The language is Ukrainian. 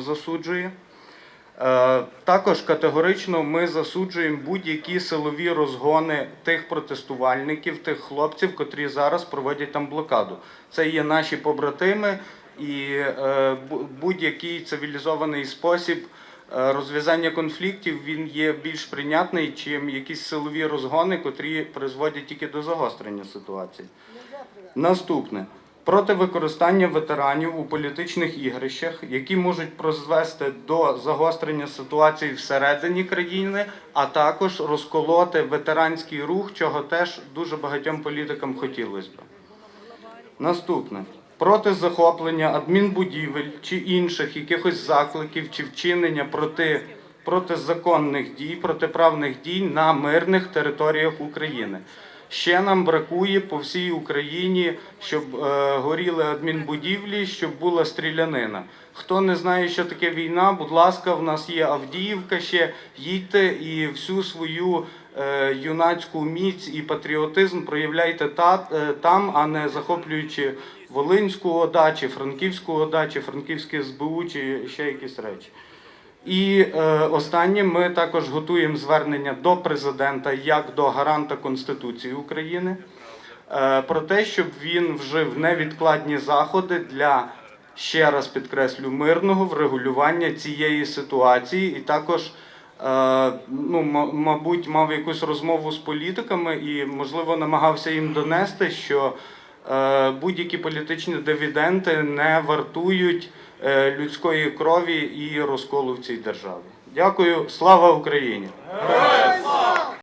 засуджує. Е, Також категорично ми засуджуємо будь-які силові розгони тих протестувальників, тих хлопців, котрі зараз проводять там блокаду. Це є наші побратими, і е, будь-який цивілізований спосіб е, розв'язання конфліктів він є більш прийнятний, чим якісь силові розгони, котрі призводять тільки до загострення ситуації. Наступне. Проти використання ветеранів у політичних ігрищах, які можуть призвести до загострення ситуації всередині країни, а також розколоти ветеранський рух, чого теж дуже багатьом політикам хотілося б. Наступне. Проти захоплення адмінбудівель чи інших якихось закликів чи вчинення проти протизаконних дій, протиправних дій на мирних територіях України. Ще нам бракує по всій Україні, щоб е, горіли адмінбудівлі, щоб була стрілянина. Хто не знає, що таке війна, будь ласка, в нас є Авдіївка ще. Їдьте і всю свою е, юнацьку міць і патріотизм проявляйте та, е, там, а не захоплюючи Волинську ОДА, чи Франківську ОДА, чи Франківське СБУ, чи ще якісь речі. І е, останнє ми також готуємо звернення до президента як до гаранта Конституції України е, про те, щоб він вжив невідкладні заходи для ще раз підкреслю мирного врегулювання цієї ситуації, і також, е, ну, мабуть, мав якусь розмову з політиками і, можливо, намагався їм донести, що будь-які політичні дивіденди не вартують е, людської крові і розколу в цій державі. Дякую, слава Україні!